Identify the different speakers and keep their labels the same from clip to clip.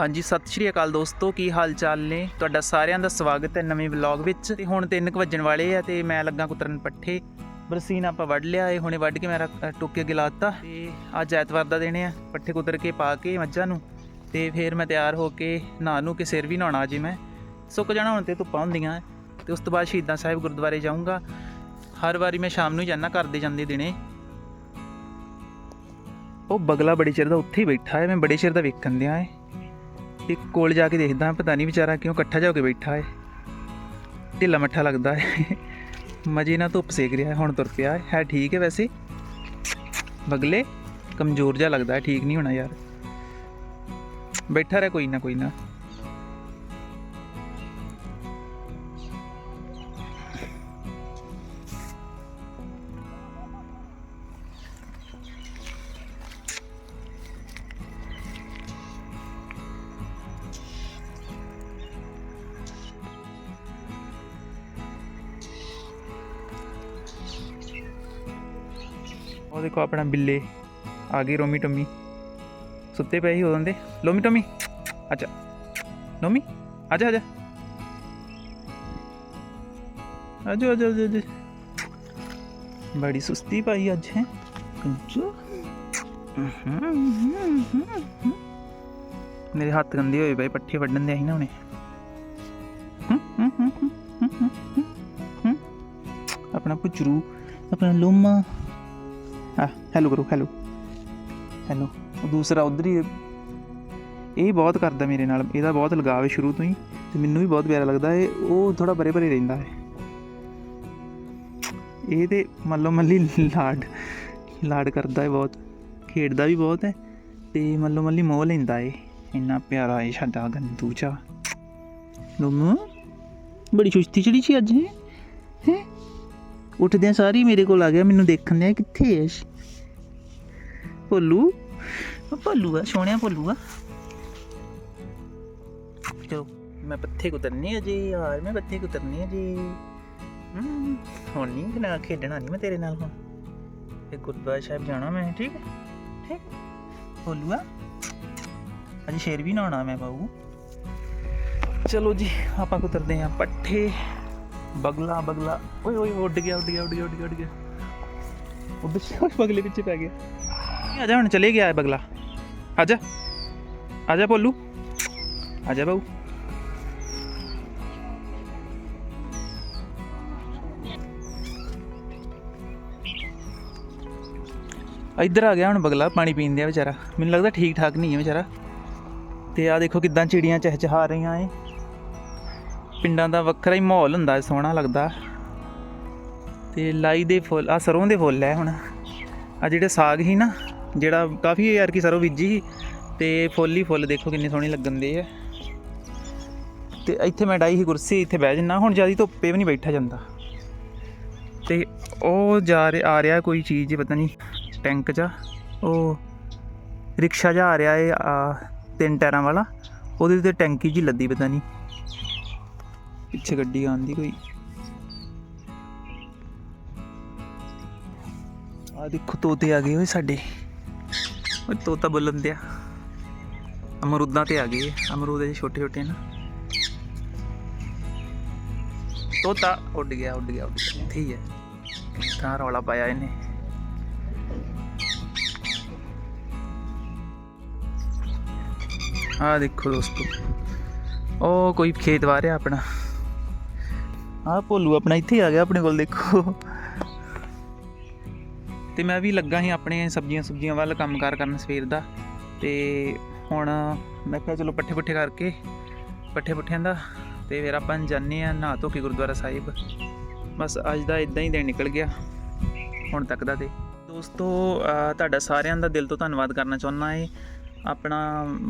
Speaker 1: ਹਾਂਜੀ, ਸਤਿ ਸ਼੍ਰੀ ਅਕਾਲ ਦੋਸਤੋ, ਕੀ ਹਾਲ ਚਾਲ ਨੇ? ਤੁਹਾਡਾ ਸਾਰਿਆਂ ਦਾ ਸਵਾਗਤ ਹੈ ਨਵੇਂ ਵਲੌਗ ਵਿੱਚ। ਤੇ ਹੁਣ 3 ਵੱਜਣ ਵਾਲੇ ਆ ਤੇ ਮੈਂ ਲੱਗਾ ਕੁਤਰਨ ਪੱਠੇ। ਬਰਸੀਨ ਆਪਾਂ ਵੱਢ ਲਿਆ ਏ ਹੁਣੇ ਵੱਢ ਕੇ ਮੈਂ ਰੱਖ- ਟੁੱਕ ਕੇ ਗਿਲਾਤਾ ਤੇ ਅੱਜ ਐਤਵਾਰ ਦਾ ਦਿਨ ਆ, ਪੱਠੇ ਕੁਤਰ ਕੇ ਪਾ ਕੇ ਮੱਝਾਂ ਨੂੰ। ਤੇ ਫਿਰ ਮੈਂ ਤਿਆਰ ਹੋ ਕੇ ਨਹਾ ਨੂੰ ਕੇ ਸਿਰ ਵੀ ਨਹਾਉਣਾ ਅਜੇ ਮੈਂ। ਸੁੱਕ ਜਾਣਾ ਹੁਣ ਤੇ ਧੁੱਪਾਂ ਹੁੰਦੀਆਂ। ਤੇ ਉਸ ਤੋਂ ਬਾਅਦ ਸ਼ਹੀਦਾਂ ਸਾਹਿਬ ਗੁਰਦੁਆਰੇ ਜਾਊਂਗਾ। ਹਰ ਵਾਰੀ ਮੈਂ ਸ਼ਾਮ ਨੂੰ ਹੀ ਜਾਂਦਾ, ਘਰ ਦੇ ਜਾਂਦੇ ਦਿਨੇ। ਉਹ ਬਗਲਾ ਬੜੇ ਚਿਰ ਦਾ ਉੱਥੇ ਹੀ ਬੈਠਾ ਹੈ, ਮੈਂ ਬੜੇ ਚਿਰ ਦਾ ਵੇਖਣ ਦਿਆ ਹੈ। ਇੱਕ ਕੋਲ ਜਾ ਕੇ ਦੇਖਦਾ ਪਤਾ ਨਹੀਂ ਵਿਚਾਰਾ ਕਿਉਂ ਇਕੱਠਾ ਜਾ ਕੇ ਬੈਠਾ ਹੈ। ਢਿੱਲਾ ਮੱਠਾ ਲੱਗਦਾ ਹੈ। ਮਜੇ ਨਾਲ ਧੁੱਪ ਸੇਕ ਰਿਹਾ ਹੁਣ ਤੁਰ ਪਿਆ ਹੈ। ਠੀਕ ਹੈ ਵੈਸੇ? ਬਗਲੇ, ਕਮਜ਼ੋਰ ਜਿਹਾ ਲੱਗਦਾ ਠੀਕ ਨਹੀਂ ਹੋਣਾ ਯਾਰ। ਬੈਠਾ ਰਹਿ ਕੋਈ ਨਾ ਕੋਈ ਨਾ। ਦੇਖੋ ਆਪਣਾ ਬਿੱਲੇ, ਆ ਗਈ ਰੋਮੀ ਟੋਮੀ। ਸੁੱਤੇ ਪਏ ਸੀ ਉਦੋਂ ਦੇ। ਲੋਮੀ ਟੋਮੀ ਅੱਛਾ ਲੋਮੀ ਆਜਾ ਆਜਾ ਆਜੋ ਆਜੋ ਆਜੋ ਬੜੀ ਸੁਸਤੀ ਪਾਈ ਅੱਜ, ਹੈ। ਮੇਰੇ ਹੱਥ ਗੰਦੇ ਹੋਏ ਪਏ, ਪੱਠੇ ਵੱਢਣ ਦੇ ਸੀ ਨਾ ਹੁਣੇ ਆਪਣਾ ਪੁਚਰੂ ਆਪਣਾ ਲੋਮਾ। ਆ ਹੈਲੋ ਕਰੋ ਹੈਲੋ ਹੈਲੋ ਉਹ ਦੂਸਰਾ ਉਧਰ ਹੀ ਇਹ ਬਹੁਤ ਕਰਦਾ ਮੇਰੇ ਨਾਲ, ਇਹਦਾ ਬਹੁਤ ਲਗਾਵ ਹੈ ਸ਼ੁਰੂ ਤੋਂ ਹੀ, ਤੇ ਮੈਨੂੰ ਵੀ ਬਹੁਤ ਪਿਆਰਾ ਲੱਗਦਾ ਹੈ ਉਹ ਥੋੜਾ ਬਰੇ ਬਰੇ ਰਹਿੰਦਾ ਹੈ। ਇਹ ਤੇ ਮੱਲੋ ਮੱਲੀ ਲਾਡ ਲਾਡ ਕਰਦਾ ਹੈ ਬਹੁਤ, ਖੇਡਦਾ ਵੀ ਬਹੁਤ ਹੈ, ਤੇ ਮੱਲੋ ਮੱਲੀ ਮੋਹ ਲੈਂਦਾ ਹੈ। ਇੰਨਾ ਪਿਆਰਾ ਹੈ ਸਾਡਾ ਗੰਦੂ ਚਾ। ਬੜੀ ਚੁਸਤੀ ਚੜੀ ਸੀ ਅੱਜ, ਹੈ? ਉੱਠਦਿਆਂ ਸਾਰੀ ਮੇਰੇ ਕੋਲ ਆ ਗਿਆ, ਮੈਨੂੰ ਦੇਖਣ ਨੇ ਕਿੱਥੇ ਹੈ ਭੋਲੂ? ਉਹ ਭੋਲੂ ਆ ਸੋਹਣਿਆ ਭੋਲੂ ਆ। ਚਲੋ ਮੈਂ ਪੱਥੇ ਕੁਤਰਨੇ ਅਜੇ ਯਾਰ ਮੈਂ ਪੱਥੇ ਕੁਤਰਨੇ ਅਜੇ ਹਮ, ਹੁਣ ਨਹੀਂ ਖੇਡਣਾ ਖੇਡਣਾ ਨਹੀਂ ਮੈਂ ਤੇਰੇ ਨਾਲ ਹੁਣ। ਤੇ ਗੁਰਦੁਆਰਾ ਸਾਹਿਬ ਜਾਣਾ ਮੈਂ ਠੀਕ ਹੈ? ਠੀਕ ਭੋਲੂ ਆ ਅਜੇ ਸ਼ੇਰ ਵੀ ਨਹਾਉਣਾ ਮੈਂ ਬਾਬੂ ਚਲੋ ਜੀ ਆਪਾਂ ਕੁਤਰਦੇ ਹਾਂ ਪੱਠੇ। ਬਗਲਾ ਬਗਲਾ। ਓਏ ਓਏ ਉੱਡ ਗਿਆ ਉੱਡ ਗਿਆ ਉੱਡ ਗਿਆ ਉੱਡ ਗਿਆ ਉੱਡ ਗਿਆ। ਉੱਡ ਗਿਆ ਓਏ ਬਗਲੇ ਪਿੱਛੇ ਪੈ ਗਿਆ। ਨਹੀਂ, ਆ ਜਾ ਹੁਣ ਚਲੇ ਗਿਆ ਹੈ ਬਗਲਾ। ਆ ਜਾ। ਆ ਭੋਲੂ। ਆ ਜਾ ਇੱਧਰ ਆ ਗਿਆ ਹੁਣ ਬਗਲਾ ਪਾਣੀ ਪੀਣ ਦਿਆ ਵਿਚਾਰਾ। ਮੈਨੂੰ ਲੱਗਦਾ ਠੀਕ ਠਾਕ ਨਹੀਂ ਹੈ ਵਿਚਾਰਾ। ਤੇ ਆ ਦੇਖੋ ਕਿਦਾਂ ਚਿੜੀਆਂ ਚਹਿਚਹਾ ਰਹੀਆਂ ਏ ਪਿੰਡਾਂ ਦਾ ਵੱਖਰਾ ਹੀ ਮਾਹੌਲ ਹੁੰਦਾ ਸੋਹਣਾ ਲੱਗਦਾ। ਤੇ ਲਾਈ ਦੇ ਫੁੱਲ ਆ ਸਰੋਂ ਦੇ ਫੁੱਲ ਹੈ ਹੁਣ। ਆ ਜਿਹੜੇ ਸਾਗ ਹੀ ਨਾ ਜਿਹੜਾ ਕਾਫੀ ਯਾਰ ਕੀ ਸਰੋਂ ਬੀਜੀ ਸੀ ਤੇ ਫੁੱਲ ਹੀ ਫੁੱਲ ਦੇਖੋ ਕਿੰਨੇ ਸੋਹਣੇ ਲੱਗਣ ਦੇ ਆ। ਤੇ ਇੱਥੇ ਮੈਂ ਡਾਈ ਸੀ ਕੁਰਸੀ, ਇੱਥੇ ਬਹਿ ਜੰਨਾ, ਹੁਣ ਜਿਆਦੀ ਧੁੱਪੇ ਵੀ ਨਹੀਂ ਬੈਠਾ ਜਾਂਦਾ। ਤੇ ਉਹ ਜਾ ਰਿਹਾ ਆ ਰਿਹਾ ਕੋਈ ਚੀਜ਼ ਪਤਾ ਨਹੀਂ, ਟੈਂਕ ਜਾ। ਉਹ ਰਿਕਸ਼ਾ ਜਾ ਆ ਰਿਹਾ ਏ, ਆ ਤਿੰਨ ਟਾਇਰਾਂ ਵਾਲਾ। ਉਹਦੇ ਤੇ ਟੈਂਕੀ ਜੀ ਲੱਦੀ, ਪਤਾ ਨਹੀਂ। ਪਿੱਛੇ ਗੱਡੀ ਆਂਦੀ ਕੋਈ। ਆ ਦੇਖੋ ਤੋਤੇ ਆ ਗਏ ਓਏ ਸਾਡੇ। ਓਏ ਤੋਤਾ ਬੋਲਣ ਦਿਆ। ਅਮਰੂਦਾਂ ਤੇ ਆ ਗਏ। ਅਮਰੂਦ ਜੇ ਛੋਟੇ ਛੋਟੇ ਨਾ। ਤੋਤਾ ਉੱਡ ਗਿਆ ਉੱਡ ਗਿਆ ਉੱਡ ਗਿਆ। ਇੱਥੇ ਹੈ। ਤਾਂ ਰੌਲਾ ਪਾਇਆ ਇਹਨੇ। ਆ ਦੇਖੋ ਦੋਸਤੋ। ਉਹ ਕੋਈ ਖੇਤ ਵਾਰਿਆ ਆਪਣਾ। ਆ ਭੋਲੂ ਆਪਣਾ ਇੱਥੇ ਆ ਗਿਆ, ਆਪਣੇ ਕੋਲ ਦੇਖੋ। ਤੇ ਮੈਂ ਵੀ ਲੱਗਾ ਸੀ ਆਪਣੇ ਸਬਜ਼ੀਆਂ ਸੁਬਜ਼ੀਆਂ ਵੱਲ ਕੰਮਕਾਰ ਕਰਨ ਸਵੇਰ ਦਾ। ਤੇ ਹੁਣ ਮੈਂ ਕਿਹਾ ਚਲੋ ਪੱਠੇ ਪੁੱਠੇ ਕਰਕੇ ਪੱਠੇ ਪੁੱਠਿਆਂ ਦਾ ਤੇ ਫਿਰ ਆਪਾਂ ਜਾਣੇ ਆ ਨਹਾ ਧੋ ਕੇ ਗੁਰਦੁਆਰਾ ਸਾਹਿਬ। ਬਸ ਅੱਜ ਦਾ ਇਦਾਂ ਹੀ ਦਿਨ ਨਿਕਲ ਗਿਆ, ਹੁਣ ਤੱਕ ਦਾ ਤੇ। ਦੋਸਤੋ ਤੁਹਾਡਾ ਸਾਰਿਆਂ ਦਾ ਦਿਲ ਤੋਂ ਧੰਨਵਾਦ ਕਰਨਾ ਚਾਹੁੰਦਾ ਏ। ਆਪਣਾ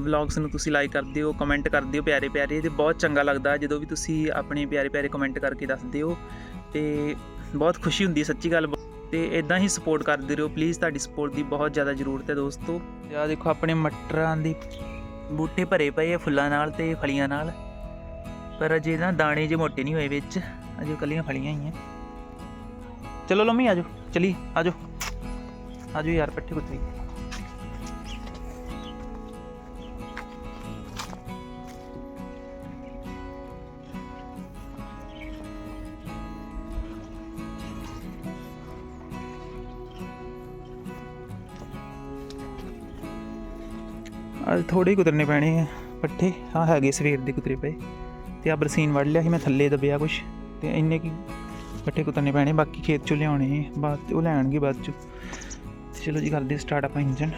Speaker 1: ਵਲੌਗਸ ਨੂੰ ਤੁਸੀਂ ਲਾਈਕ ਕਰਦੇ ਹੋ ਕਮੈਂਟ ਕਰਦੇ ਹੋ ਪਿਆਰੇ ਪਿਆਰੇ ਤੇ ਬਹੁਤ ਚੰਗਾ ਲੱਗਦਾ ਜਦੋਂ ਵੀ ਤੁਸੀਂ ਆਪਣੇ ਪਿਆਰੇ ਪਿਆਰੇ ਕਮੈਂਟ ਕਰਕੇ ਦੱਸਦੇ ਹੋ ਤੇ ਬਹੁਤ ਖੁਸ਼ੀ ਹੁੰਦੀ ਸੱਚੀ ਗੱਲ। ਤੇ ਇਦਾਂ ਹੀ ਸਪੋਰਟ ਕਰਦੇ ਰਹੋ। ਪਲੀਜ਼ ਤੁਹਾਡੀ ਸਪੋਰਟ ਦੀ ਬਹੁਤ ਜ਼ਿਆਦਾ ਜ਼ਰੂਰਤ ਹੈ ਦੋਸਤੋ। ਤੇ ਦੇਖੋ ਆਪਣੇ ਮਟਰਾਂ ਦੇ ਬੂਟੇ ਭਰੇ ਪਏ ਆ ਫੁੱਲਾਂ ਨਾਲ ਤੇ ਫਲੀਆਂ ਨਾਲ। ਪਰ ਅਜੇ ਨਾ ਦਾਣੇ ਜੇ ਮੋਟੇ ਨਹੀਂ ਹੋਏ ਵਿੱਚ। ਅਜੇ ਕੱਲੀਆਂ ਫਲੀਆਂ ਹੀ ਆ। ਚਲੋ ਲੰਮੀ ਆਜੋ ਚਲੀ ਆਜੋ ਆਜੋ ਯਾਰ, ਪੱਠੇ ਕੁੱਤਰੀ ਅੱਜ ਥੋੜੇ ਹੀ ਕੁਤਰਨੇ ਪੈਣੇ ਆ ਪੱਠੇ ਹਾਂ ਹੈਗੇ ਸਵੇਰ ਦੇ ਕੁਤਰੇ ਪਏ ਤੇ ਆ ਬਰਸੀਨ ਵੜ ਲਿਆ ਸੀ, ਮੈਂ ਥੱਲੇ ਦਬਿਆ ਕੁਛ। ਤੇ ਇੰਨੇ ਕੀ ਪੱਠੇ ਕੁਤਰਨੇ ਪੈਣੇ, ਬਾਕੀ ਖੇਤ ਚੋਂ ਲਿਆਉਣੇ ਬਾਅਦ 'ਚ ਉਹ ਲੈਣਗੇ ਬਾਅਦ ਚ। ਚਲੋ ਜੀ, ਕਰਦੇ ਸਟਾਰਟ ਆਪਾਂ ਇੰਜਨ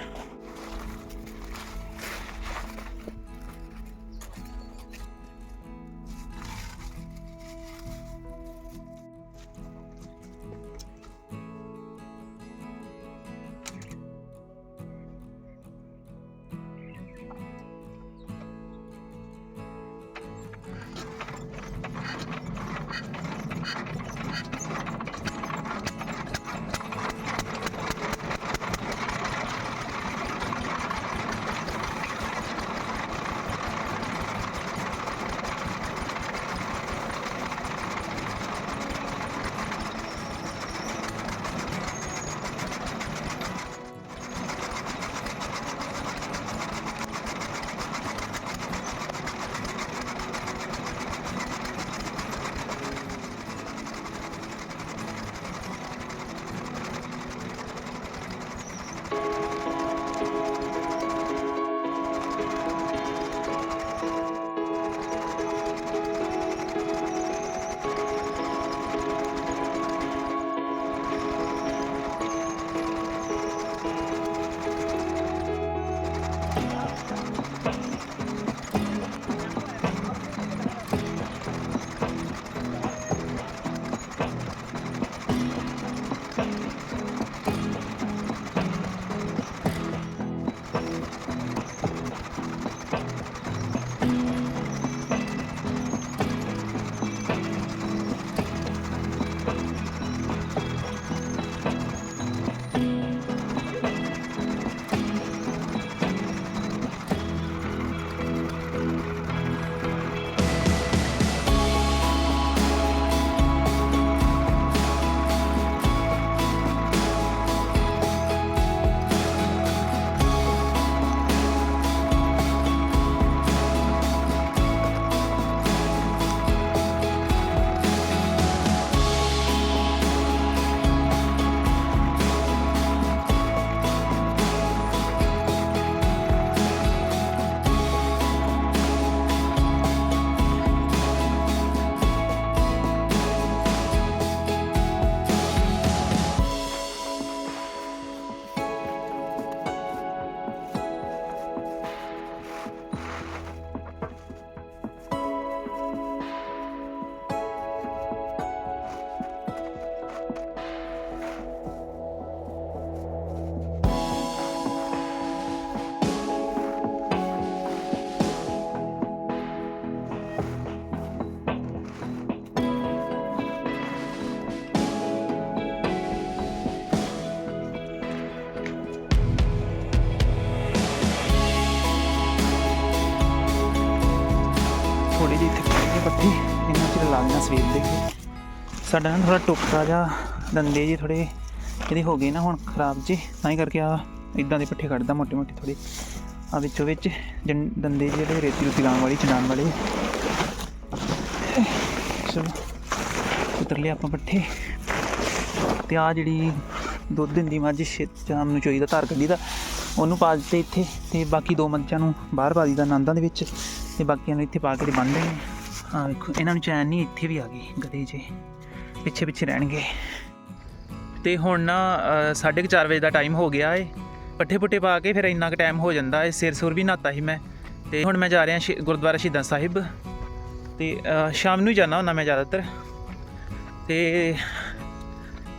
Speaker 1: ਸਾਡਾ ਨਾ ਥੋੜਾ ਟੁੱਕਾ ਜਾਂ ਦੰਦੇ ਜੀ ਥੋੜੇ ਇਹਦੇ ਹੋ ਗਏ ਨਾ ਹੁਣ ਖਰਾਬ ਜੀ ਤਾਂ ਹੀ ਕਰਕੇ ਆ ਇਦਾਂ ਦੇ ਪੱਠੇ ਕੱਢਦਾ ਮੋਟੇ ਮੋਟੇ ਥੋੜੇ ਆ ਵਿੱਚੋਂ ਵਿੱਚ ਜੰ- ਦੰਦੇ ਜਿਹੜੇ ਰੇਤੀ ਰੁਤੀ ਲਾਉਣ ਵਾਲੀ ਚੰਡਾਉਣ ਵਾਲੇ। ਚਲੋ ਉਤਰ ਲਿਆ ਆਪਾਂ ਪੱਠੇ। ਤੇ ਆ ਜਿਹੜੀ ਦੁੱਧ ਦਿੰਦੀ ਮੱਝ ਛੇ ਸ਼ਾਮ ਨੂੰ ਚੋਈ ਦਾ ਧਾਰ ਕੱਢੀ ਦਾ, ਉਹਨੂੰ ਪਾ ਦਿੱਤੇ ਇੱਥੇ ਤੇ ਬਾਕੀ ਦੋ ਮੱਝਾਂ ਨੂੰ ਬਾਹਰ ਪਾ ਦਿੱਤਾ ਨੰਦਾਂ ਦੇ ਵਿੱਚ। ਤੇ ਬਾਕੀਆਂ ਨੂੰ ਇੱਥੇ ਪਾ ਕੇ ਤੇ ਬੰਨ੍ਹ ਦੇਣੇ ਆ ਵੇਖੋ, ਇਹਨਾਂ ਨੂੰ ਚੈਨ ਨਹੀਂ ਇੱਥੇ ਵੀ ਆ ਗਈ ਗਦੇ 'ਚ ਪਿੱਛੇ ਪਿੱਛੇ ਰਹਿਣਗੇ। ਤੇ ਹੁਣ ਨਾ 4:30 ਵਜੇ ਦਾ ਟਾਈਮ ਹੋ ਗਿਆ ਏ। ਪੱਠੇ ਪੁੱਠੇ ਪਾ ਕੇ ਫਿਰ ਇੰਨਾ ਕੁ ਟਾਈਮ ਹੋ ਜਾਂਦਾ ਏ। ਸਿਰ ਸੁਰ ਵੀ ਨਹਾਤਾ ਸੀ ਮੈਂ। ਤੇ ਹੁਣ ਮੈਂ ਜਾ ਰਿਹਾ ਸ਼ੀ- ਗੁਰਦੁਆਰਾ ਸ਼ਹੀਦਾਂ ਸਾਹਿਬ। ਤੇ ਸ਼ਾਮ ਨੂੰ ਹੀ ਜਾਣਾ ਹੁੰਦਾ ਮੈਂ ਜ਼ਿਆਦਾਤਰ। ਤੇ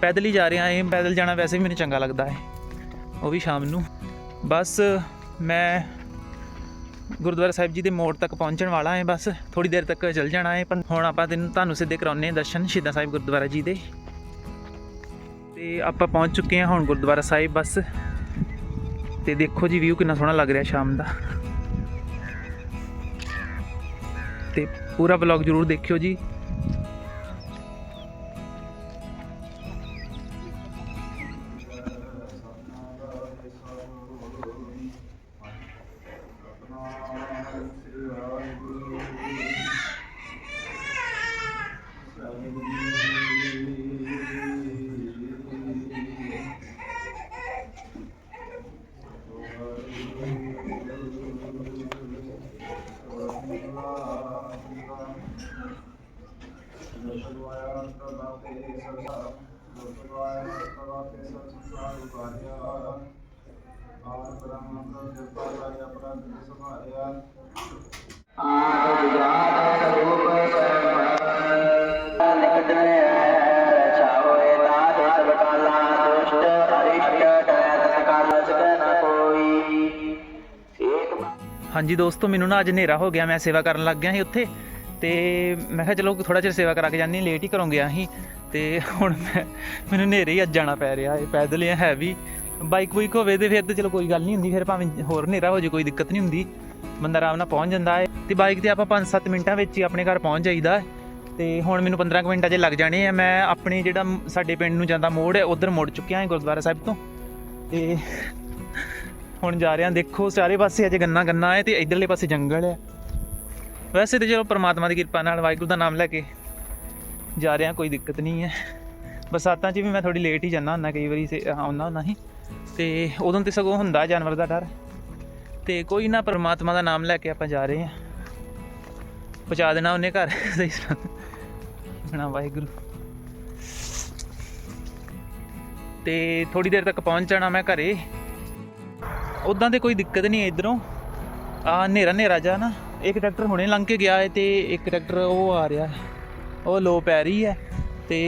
Speaker 1: ਪੈਦਲ ਹੀ ਜਾ ਰਿਹਾ ਏ। ਪੈਦਲ ਜਾਣਾ ਵੈਸੇ ਵੀ ਮੈਨੂੰ ਚੰਗਾ ਲੱਗਦਾ ਹੈ ਉਹ ਵੀ ਸ਼ਾਮ ਨੂੰ। ਬਸ ਮੈਂ ਗੁਰਦੁਆਰਾ ਸਾਹਿਬ ਜੀ ਦੇ ਮੋੜ ਤੱਕ ਪਹੁੰਚਣ ਵਾਲਾ ਹੈ, ਬਸ ਥੋੜੀ ਦੇਰ ਤੱਕ ਚੱਲ ਜਾਣਾ ਹੈ, ਪਰ ਹੁਣ ਆਪਾਂ ਤੈਨੂੰ ਤੁਹਾਨੂੰ ਸਿੱਧੇ ਕਰਾਉਨੇ ਦਰਸ਼ਨ, ਸ਼ਹੀਦਾਂ ਸਾਹਿਬ ਗੁਰਦੁਆਰਾ ਜੀ ਦੇ। ਤੇ ਆਪਾਂ ਪਹੁੰਚ ਚੁੱਕੇ ਹਾਂ ਹੁਣ ਗੁਰਦੁਆਰਾ ਸਾਹਿਬ, ਬਸ। ਤੇ ਦੇਖੋ ਜੀ ਵਿਊ ਕਿੰਨਾ ਸੋਹਣਾ ਲੱਗ ਰਿਹਾ ਸ਼ਾਮ ਦਾ। ਤੇ ਪੂਰਾ ਵਲੌਗ ਜਰੂਰ ਦੇਖਿਓ ਜੀ। ਹਾਂਜੀ ਦੋਸਤੋ, ਮੈਨੂੰ ਨਾ ਅੱਜ ਹਨੇਰਾ ਹੋ ਗਿਆ, ਮੈਂ ਸੇਵਾ ਕਰਨ ਲੱਗ ਗਿਆ ਸੀ ਉੱਥੇ। ਤੇ ਮੈਂ ਕਿਹਾ ਚਲੋ ਥੋੜਾ ਚਿਰ ਸੇਵਾ ਕਰਾ ਕੇ ਜਾਂਦੀ ਲੇਟ ਹੀ ਘਰੋਂ ਗਿਆ ਸੀ ਤੇ ਹੁਣ ਮੈਂ, ਮੈਨੂੰ ਹਨੇਰੇ ਹੀ ਅੱਜ ਜਾਣਾ ਪੈ ਰਿਹਾ, ਇਹ ਪੈਦਲ ਹੀ ਹੈ ਵੀ ਬਾਈਕ ਬੁਈਕ ਹੋਵੇ ਤੇ ਫਿਰ ਤਾਂ ਚਲੋ ਕੋਈ ਗੱਲ ਨਹੀਂ ਹੁੰਦੀ, ਫਿਰ ਭਾਵੇਂ ਹੋਰ ਹਨੇਰਾ ਹੋ ਜੇ ਕੋਈ ਦਿੱਕਤ ਨਹੀਂ ਹੁੰਦੀ। ਬੰਦਾ ਆਰਾਮ ਨਾਲ ਪਹੁੰਚ ਜਾਂਦਾ ਹੈ। ਤੇ ਬਾਈਕ ਤੇ ਆਪਾਂ 5-7 ਮਿੰਟਾਂ ਵਿੱਚ ਹੀ ਆਪਣੇ ਘਰ ਪਹੁੰਚ ਜਾਈਦਾ। ਹੈ। ਤੇ ਹੁਣ ਮੈਨੂੰ 15 ਕੁ ਮਿੰਟਾਂ 'ਚ ਲੱਗ ਜਾਣੇ ਆ, ਮੈਂ ਆਪਣੇ ਜਿਹੜਾ ਸਾਡੇ ਪਿੰਡ ਨੂੰ ਜਾਂਦਾ ਮੋੜ ਹੈ, ਉਧਰ ਮੁੜ ਚੁੱਕਿਆ ਹਾਂ ਗੁਰਦੁਆਰਾ ਸਾਹਿਬ ਤੋਂ। ਤੇ ਹੁਣ ਜਾ ਰਿਹਾ, ਦੇਖੋ ਸਾਰੇ ਪਾਸੇ ਅਜੇ ਗੰਨਾ ਗੰਨਾ ਹੈ ਤੇ ਇਧਰਲੇ ਪਾਸੇ ਜੰਗਲ ਹੈ। ਵੈਸੇ ਤੇ ਚਲੋ ਪ੍ਰਮਾਤਮਾ ਦੀ ਕਿਰਪਾ ਨਾਲ ਵਾਹਿਗੁਰੂ ਦਾ ਨਾਮ ਲੈ ਕੇ ਜਾ ਰਿਹਾ, ਕੋਈ ਦਿੱਕਤ ਨਹੀਂ ਹੈ। ਬਰਸਾਤਾਂ 'ਚ ਵੀ ਮੈਂ ਥੋੜੀ ਲੇਟ ਹੀ ਜਾਂਦਾ ਹੁੰਦਾ, ਕਈ ਵਾਰੀ ਆਉਂਦਾ ਹੁੰਦਾ ਸੀ। ਤੇ ਉਦੋਂ ਤੇ ਸਗੋਂ ਹੁੰਦਾ ਜਾਨਵਰ ਦਾ ਡਰ। ਤੇ ਕੋਈ ਨਾ ਪ੍ਰਮਾਤਮਾ ਦਾ ਨਾਮ ਲੈ ਕੇ ਆਪਾਂ ਜਾ ਰਹੇ ਹਾਂ। ਪਹੁੰਚਾ ਦੇਣਾ ਉਹਨੇ ਘਰ। ਸਹੀ ਸਲਾਮਤ ਨਾ ਵਾਹਿਗੁਰੂ। ਤੇ ਥੋੜੀ ਦੇਰ ਤੱਕ ਪਹੁੰਚ ਜਾਣਾ ਮੈਂ ਘਰੇ। ਉਦਾਂ ਤੇ ਕੋਈ ਦਿੱਕਤ ਨਹੀਂ ਇਧਰੋਂ। ਆ ਹਨੇਰਾ ਹਨੇਰਾ ਜਾ ਨਾ। ਇੱਕ ਟਰੈਕਟਰ ਹੁਣੇ ਲੰਘ ਕੇ ਗਿਆ ਹੈ ਤੇ ਇੱਕ ਟਰੈਕਟਰ ਉਹ ਆ ਰਿਹਾ ਉਹ ਲੋ ਪੈ ਰਹੀ ਹੈ ਤੇ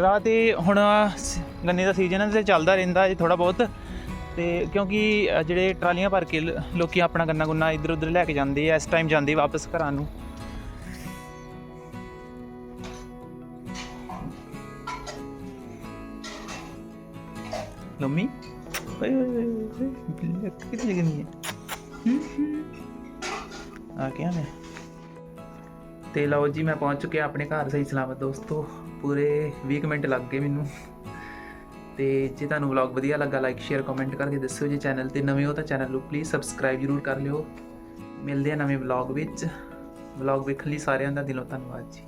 Speaker 1: ਰਾਹ ਤੇ ਹੁਣ ਗੰਨੇ ਦਾ ਸੀਜ਼ਨ ਹੈ ਤੇ ਚੱਲਦਾ ਰਹਿੰਦਾ ਹੈ ਥੋੜਾ ਬਹੁਤ ਤੇ ਕਿਉਂਕਿ ਜਿਹੜੇ ਟਰਾਲੀਆਂ ਭਰ ਕੇ ਲ- ਲੋਕੀ ਆਪਣਾ ਗੰਨਾ ਗੁੰਨਾ ਇੱਧਰ ਉੱਧਰ ਲੈ ਕੇ ਜਾਂਦੇ ਆ ਇਸ ਟਾਈਮ ਜਾਂਦੇ ਵਾਪਸ ਘਰਾਂ ਨੂੰ ਲੰਮੀ ਓਏ ਓਏ ਓਏ ਓਏ, ਕਿੱਥੇ ਗਈ ਹੈ ਆ ਗਿਆ ਮੈਂ। ਤੇ ਲਓ ਜੀ, ਮੈਂ ਪਹੁੰਚ ਚੁੱਕਿਆ ਆਪਣੇ ਘਰ ਸਹੀ ਸਲਾਮਤ ਦੋਸਤੋ। ਪੂਰੇ 20 ਕੁ ਮਿੰਟ ਲੱਗ ਗਏ ਮੈਨੂੰ। ਤੇ ਜੇ ਤੁਹਾਨੂੰ ਵਲੌਗ ਵਧੀਆ ਲੱਗਾ ਲਾਈਕ ਸ਼ੇਅਰ ਕਮੈਂਟ ਕਰਕੇ ਦੱਸਿਓ ਜੇ ਚੈਨਲ ਤੇ ਨਵੇਂ ਹੋ ਤਾਂ ਚੈਨਲ ਨੂੰ ਪਲੀਜ਼ ਸਬਸਕ੍ਰਾਈਬ ਜ਼ਰੂਰ ਕਰ ਲਿਓ। ਮਿਲਦੇ ਆ ਨਵੇਂ ਵਲੌਗ ਵਿੱਚ। ਵਲੌਗ ਵੇਖਣ ਲਈ ਸਾਰਿਆਂ ਦਾ ਦਿਲੋਂ ਧੰਨਵਾਦ ਜੀ।